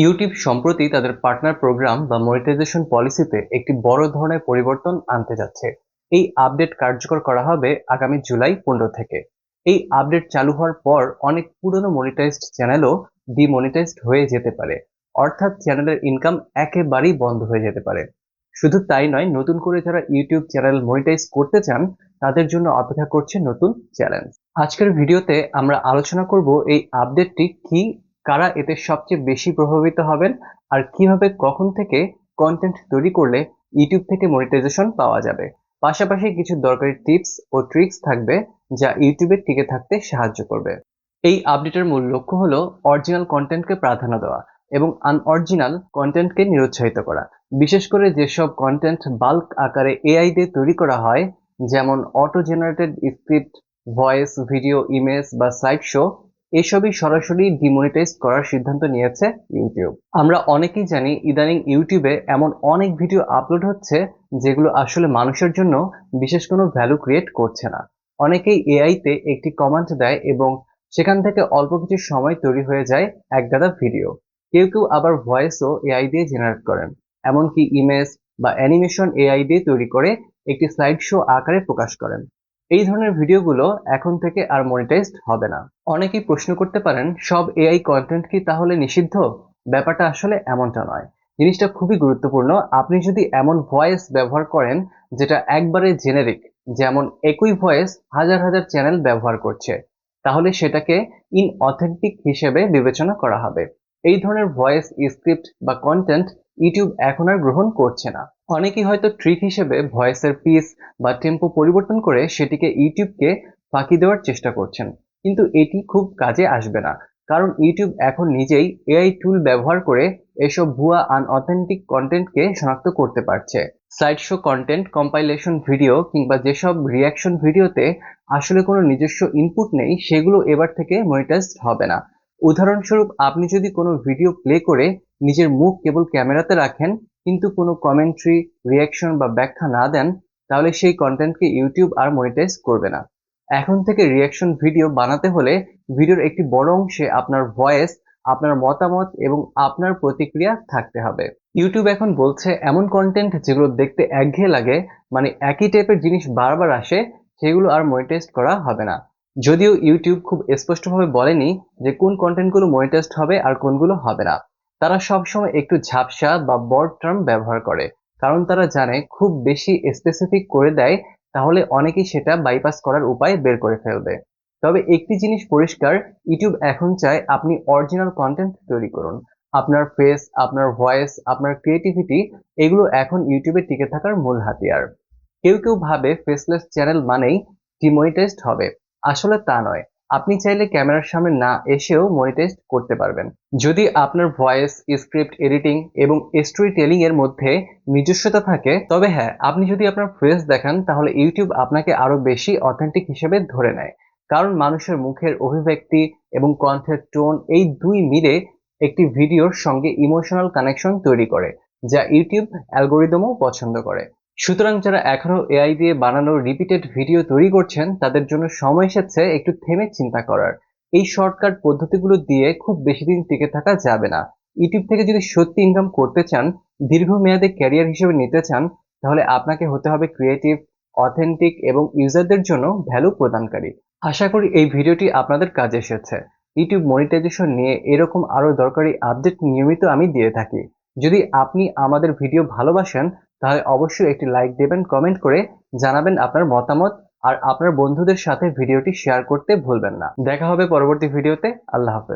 YouTube সম্প্রতি তাদের partner program বা মনিটাইজেশন পলিসিতে একটি বড় ধরনের পরিবর্তন আনতে যাচ্ছে। এই আপডেট কার্যকর করা হবে আগামী জুলাই পনেরো থেকে। এই আপডেট চালু হওয়ার পর অনেক পুরনো মনিটাইজড চ্যানেলও ডিমনিটাইজড হয়ে যেতে পারে। অর্থাৎ চ্যানেলের ইনকাম একেবারেই বন্ধ হয়ে যেতে পারে। শুধু তাই নয়, নতুন করে যারা ইউটিউব চ্যানেল মনিটাইজ করতে চান, তাদের জন্য অপেক্ষা করছে নতুন চ্যালেঞ্জ আজকের ভিডিওতে আমরা আলোচনা করব এই আপডেটটি কি কারা এতে সবচেয়ে বেশি প্রভাবিত হবেন আর কীভাবে কখন থেকে কন্টেন্ট তৈরি করলে ইউটিউব থেকে মনিটাইজেশন পাওয়া যাবে। পাশাপাশি কিছু দরকারি টিপস ও ট্রিক্স থাকবে যা ইউটিউবে টিকে থাকতে সাহায্য করবে। এই আপডেটের মূল লক্ষ্য হলো অরিজিনাল কন্টেন্টকে প্রাধান্য দেওয়া এবং আনঅরিজিনাল কন্টেন্টকে নিরুৎসাহিত করা। বিশেষ করে যেসব কন্টেন্ট বাল্ক আকারে এআই দিয়ে তৈরি করা হয়, যেমন auto generated script voice video image বা স্লাইড শো এসবই সরাসরি ডিমনিটাইজ করার সিদ্ধান্ত নিয়েছে ইউটিউব আমরা অনেকেই জানি ইদানিং ইউটিউবে এমন অনেক ভিডিও আপলোড হচ্ছে যেগুলো আসলে মানুষের জন্য বিশেষ কোনো ভ্যালু ক্রিয়েট করছে না। অনেকেই এআইতে একটি কমান্ড দেয় এবং সেখান থেকে অল্প কিছু সময় তৈরি হয়ে যায় একগাদা ভিডিও কেউ কেউ আবার ভয়েসও এআই দিয়ে জেনারেট করেন। এমনকি ইমেজ বা অ্যানিমেশন এআই দিয়ে তৈরি করে একটি স্লাইড শো আকারে প্রকাশ করেন। এই ধরনের ভিডিওগুলো এখন থেকে আর মনিটাইজড হবে না। অনেকেই প্রশ্ন করতে পারেন, সব এআই কন্টেন্ট কি তাহলে নিষিদ্ধ? ব্যাপারটা আসলে এমনটা নয়। জিনিসটা খুবই গুরুত্বপূর্ণ। আপনি যদি এমন ভয়েস ব্যবহার করেন, যেটা একবারে জেনেরিক যেমন একই ভয়েস হাজার হাজার চ্যানেল ব্যবহার করছে, তাহলে সেটাকে ইন অথেন্টিক হিসেবে বিবেচনা করা হবে। এই ধরনের ভয়েস স্ক্রিপ্ট বা কন্টেন্ট ইউটিউব এখন আর গ্রহণ করছে না। অনেকেই হয়তো ট্রিক হিসেবে ভয়েসের পিস বা টেম্পো পরিবর্তন করে সেটিকে ইউটিউবকে ফাঁকি দেওয়ার চেষ্টা করছেন। কিন্তু এটি খুব কাজে আসবে না। কারণ ইউটিউব এখন নিজেই এআই টুল ব্যবহার করে এসব ভুয়া আনঅথেন্টিক কন্টেন্টকে শনাক্ত করতে পারছে। Slide show content compilation video কিংবা যেসব রিয়াকশন ভিডিওতে আসলে কোনো নিজস্ব ইনপুট নেই, সেগুলো এবার থেকে মনিটাইজড হবে না। উদাহরণস্বরূপ, আপনি যদি কোনো ভিডিও প্লে করে নিজের মুখ কেবল ক্যামেরাতে রাখেন, কিন্তু কোনো কমেন্ট্রি রিয়াকশন বা ব্যাখ্যা না দেন, তাহলে সেই কন্টেন্টকে ইউটিউব আর মনিটাইজ করবে না। এখন থেকে রিয়াকশন ভিডিও বানাতে হলে ভিডিওর একটি বড় অংশে আপনার ভয়েস আপনার মতামত এবং আপনার প্রতিক্রিয়া থাকতে হবে। ইউটিউব এখন বলছে, এমন কন্টেন্ট যেগুলো দেখতে একঘেয়ে লাগে মানে একই টাইপের জিনিস বারবার আসে, সেগুলো আর মনিটাইজ করা হবে না। যদিও ইউটিউব খুব স্পষ্টভাবে বলেনি যে কোন কন্টেন্টগুলো মনিটাইজড হবে আর কোনগুলো হবে না। তারা সবসময় একটু ঝাপসা বা বড় টার্ম ব্যবহার করে। কারণ তারা জানে খুব বেশি স্পেসিফিক করে দেয়, তাহলে অনেকেই সেটা বাইপাস করার উপায় বের করে ফেলবে। তবে একটি জিনিস পরিষ্কার, ইউটিউব এখন চায় আপনি অরিজিনাল কন্টেন্ট তৈরি করুন। আপনার ফেস আপনার ভয়েস আপনার ক্রিয়েটিভিটি এগুলো এখন ইউটিউবে টিকে থাকার মূল হাতিয়ার। কেউ কেউ ভাবে ফেসলেস চ্যানেল মানেই ডিমনিটাইজড হবে। আসলে তা নয়। আপনি চাইলে ক্যামেরার সামনে না এসেও মনিটাইজ করতে পারবেন। যদি আপনার ভয়েস, স্ক্রিপ্ট, এডিটিং এবং স্টোরি টেলিং এর মধ্যে নিজস্বতা থাকে, তবে হ্যাঁ আপনি যদি আপনার ফেস দেখান, তাহলে ইউটিউব আপনাকে আরও বেশি অথেন্টিক হিসেবে ধরে নেয়। কারণ মানুষের মুখের অভিব্যক্তি এবং কণ্ঠের টোন এই দুই মিলে একটি ভিডিওর সঙ্গে ইমোশনাল কানেকশন তৈরি করে, যা ইউটিউব অ্যালগোরিদমও পছন্দ করে। সুতরাং যারা এখনও এআই দিয়ে বানানো রিপিটেড ভিডিও তৈরি করছেন, তাদের জন্য সময় এসেছে একটু থেমে চিন্তা করার। এই শর্টকাট পদ্ধতিগুলো দিয়ে খুব বেশি দিন টিকে থাকা যাবে না। ইউটিউব থেকে যদি সত্যি ইনকাম করতে চান, দীর্ঘমেয়াদে ক্যারিয়ার হিসেবে নিতে চান, তাহলে আপনাকে হতে হবে ক্রিয়েটিভ অথেন্টিক এবং ইউজারদের জন্য ভ্যালু প্রদানকারী। আশা করি এই ভিডিওটি আপনাদের কাজে এসেছে। ইউটিউব মনিটাইজেশন নিয়ে এরকম আরও দরকারি আপডেট নিয়মিত আমি দিয়ে থাকি। যদি আপনি আমাদের ভিডিও ভালোবাসেন, তাহলে অবশ্যই একটি লাইক দেবেন কমেন্ট করে জানাবেন আপনার মতামত আর আপনার বন্ধুদের সাথে ভিডিওটি শেয়ার করতে ভুলবেন না। দেখা হবে পরবর্তী ভিডিওতে। আল্লাহ হাফেজ।